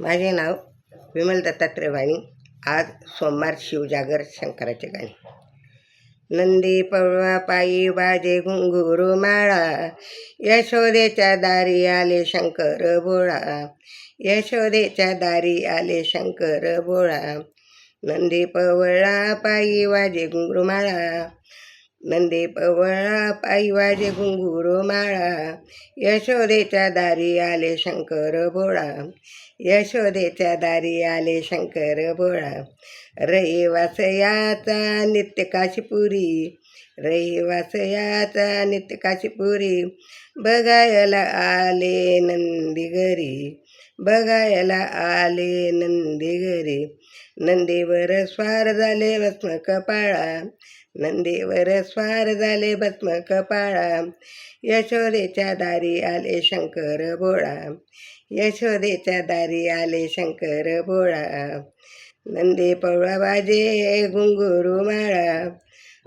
माझे नाव विमल दत्तात्रय वाणी. आज सोमवार शिवजागर शंकराचे गाणे. नंदी पळवा पायी बाजे घुंगुरू माळा यशोदेच्या दारी आले शंकर बोळा. यशोदेच्या दारी आले शंकर बोळा. नंदी पवळा पायी वाजे घुंगरू माळा नंदी पवळा पायी वाजे घुंगुरू माळा यशोदेच्या दारी आले शंकर भोळा यशोदेच्या दारी आले शंकर भोळा रहिवासयाचा नित्य काशीपुरी. रहिवासयाचा नित्य काशीपुरी. बघायला आले नंदी घरी. बघायला आले नंदी घरी. नंदीवर स्वार झाले भस्म कपाळा नंदीवर स्वार झाले भस्म कपाळा यशोदेच्या दारी आले शंकर भोळा. यशोदेच्या दारी आले शंकर भोळा. नंदी पवळा वाजे घुंगुरू माळा.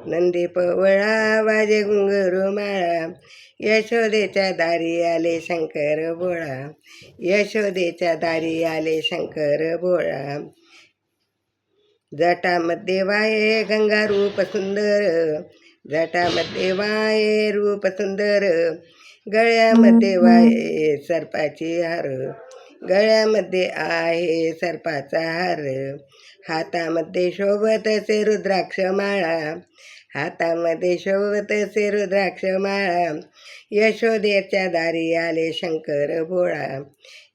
नंदी पवळा वाजे घुंगरू माळा. यशोदेच्या दारी आले शंकर भोळा. यशोदेच्या दारी आले शंकर भोळा. जटामध्ये वाये गंगा रूप सुंदर जटामध्ये वाये रूप सुंदर गळ्यामध्ये वाये सर्पाची हार. गळ्यामध्ये आहे सर्पाचा हार. हातामध्ये शोभत असे रुद्राक्ष माळा. हातामध्ये शोभत असे रुद्राक्ष माळा. यशोदेच्या दारी आले शंकर भोळा.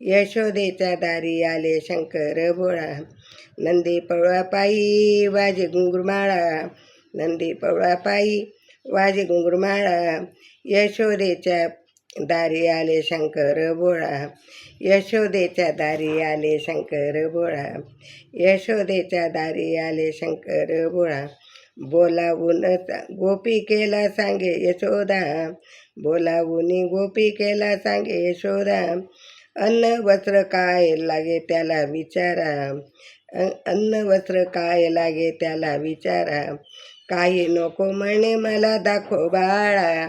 यशोदेच्या दारी आले शंकर भोळा. नंदी पवळा पायी वाजे घुंगुरमाळा नंदी पवळा पायी वाजे घुंगुरमाळा यशोदेच्या दारी आले शंकर बोळा. यशोदेच्या दारी आले शंकर बोळा. यशोदेच्या दारी आले शंकर बोळा. बोलावून गोपी केला सांगे यशोदा. बोलावून गोपी केला सांगे यशोदा. अन्न वस्त्र काय लागे त्याला विचारा. अन्न वस्त्र काय लागे त्याला विचारा. काही नको म्हणे मला दाखव बाळा.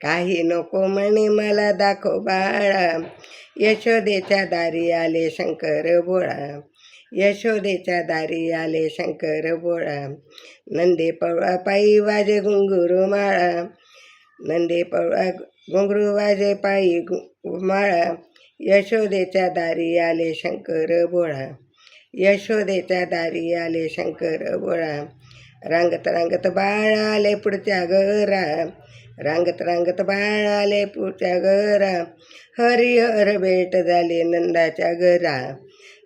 काही नको म्हणे मला दाखव बाळा. यशोदेच्या दारी आले शंकर बोळा. यशोदेच्या दारी आले शंकर बोळा. नंदे पवळा पायी वाजे घुंगुरू माळा. नंदे पवळा घुंगरू वाजे पायी घु- माळा. यशोदेच्या दारी आले शंकर बोळा. यशोदेच्या दारी आले शंकर बोळा. रांगत रांगत बाळा आले पुढच्या घरा. रांगत रांगत बाळ आले पुढच्या घरा. हरिहर भेट झाले नंदाच्या घरा.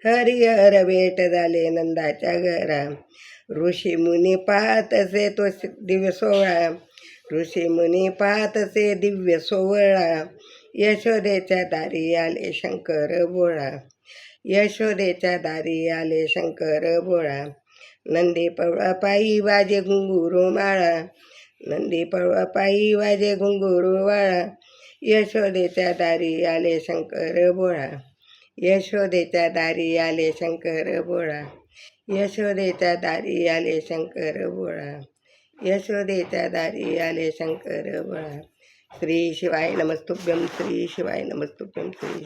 हरिहर भेट झाले नंदाच्या घरा. ऋषी मुनी पाहतसे तो दिव्य सोहळा. ऋषी मुनी पाहतसे दिव्य सोहळा. यशोदेच्या दारी आले शंकर भोळा. यशोदेच्या दारी आले शंकर भोळा. नंदी पवळा पायी बाजे घुंगुरू माळा. नंदी पळवा पायी वाजे घुंगुरू वाळा. यशोदेच्या दारी आले शंकर बोळा. यशोदेच्या दारी आले शंकर बोळा. यशोदेच्या दारी आले शंकर बोळा. यशोदेच्या दारी आले शंकर बोळा. श्री शिवाय नमस्तुभ्यम श्री शिवाय नमस्तुभ्यम श्री